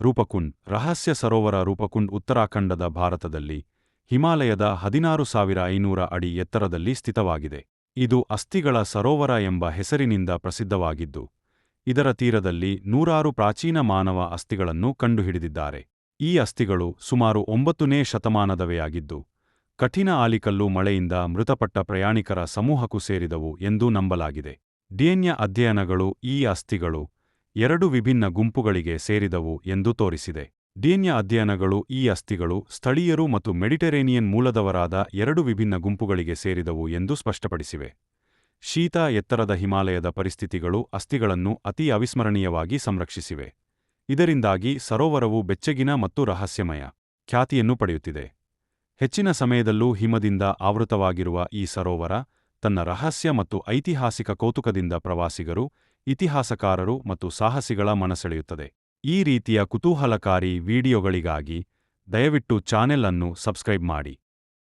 ರೂಪಕುಂಡ್ ರಹಸ್ಯ ಸರೋವರ ರೂಪಕುಂಡ್ ಉತ್ತರಾಖಂಡದ ಭಾರತದಲ್ಲಿ ಹಿಮಾಲಯದ ಹದಿನಾರು ಸಾವಿರ ಐನೂರ ಅಡಿ ಎತ್ತರದಲ್ಲಿ ಸ್ಥಿತವಾಗಿದೆ. ಇದು ಅಸ್ಥಿಗಳ ಸರೋವರ ಎಂಬ ಹೆಸರಿನಿಂದ ಪ್ರಸಿದ್ಧವಾಗಿದ್ದು, ಇದರ ತೀರದಲ್ಲಿ ನೂರಾರು ಪ್ರಾಚೀನ ಮಾನವ ಅಸ್ಥಿಗಳನ್ನು ಕಂಡುಹಿಡಿದಿದ್ದಾರೆ. ಈ ಅಸ್ಥಿಗಳು ಸುಮಾರು ಒಂಬತ್ತನೇ ಶತಮಾನದವೆಯಾಗಿದ್ದು, ಕಠಿಣ ಆಲಿಕಲ್ಲು ಮಳೆಯಿಂದ ಮೃತಪಟ್ಟ ಪ್ರಯಾಣಿಕರ ಸಮೂಹಕ್ಕೂ ಸೇರಿದವು ಎಂದು ನಂಬಲಾಗಿದೆ. ಡಿಎನ್ಎ ಅಧ್ಯಯನಗಳು ಈ ಅಸ್ಥಿಗಳು ಎರಡು ವಿಭಿನ್ನ ಗುಂಪುಗಳಿಗೆ ಸೇರಿದವು ಎಂದು ತೋರಿಸಿದೆ. ಡಿಎನ್ಎ ಅಧ್ಯಯನಗಳು ಈ ಅಸ್ಥಿಗಳು ಸ್ಥಳೀಯರು ಮತ್ತು ಮೆಡಿಟರೇನಿಯನ್ ಮೂಲದವರಾದ ಎರಡು ವಿಭಿನ್ನ ಗುಂಪುಗಳಿಗೆ ಸೇರಿದವು ಎಂದು ಸ್ಪಷ್ಟಪಡಿಸಿವೆ. ಶೀತ ಎತ್ತರದ ಹಿಮಾಲಯದ ಪರಿಸ್ಥಿತಿಗಳು ಅಸ್ಥಿಗಳನ್ನು ಅತಿ ಅವಿಸ್ಮರಣೀಯವಾಗಿ ಸಂರಕ್ಷಿಸಿವೆ. ಇದರಿಂದಾಗಿ ಸರೋವರವು ಬೆಚ್ಚಗಿನ ಮತ್ತು ರಹಸ್ಯಮಯ ಖ್ಯಾತಿಯನ್ನು ಪಡೆಯುತ್ತಿದೆ. ಹೆಚ್ಚಿನ ಸಮಯದಲ್ಲೂ ಹಿಮದಿಂದ ಆವೃತವಾಗಿರುವ ಈ ಸರೋವರ ತನ್ನ ರಹಸ್ಯ ಮತ್ತು ಐತಿಹಾಸಿಕ ಕೌತುಕದಿಂದ ಪ್ರವಾಸಿಗರು, ಇತಿಹಾಸಕಾರರು ಮತ್ತು ಸಾಹಸಿಗಳ ಮನಸೆಳೆಯುತ್ತದೆ. ಈ ರೀತಿಯ ಕುತೂಹಲಕಾರಿ ವಿಡಿಯೋಗಳಿಗಾಗಿ ದಯವಿಟ್ಟು ಚಾನೆಲ್ ಅನ್ನು ಸಬ್ಸ್ಕ್ರೈಬ್ ಮಾಡಿ.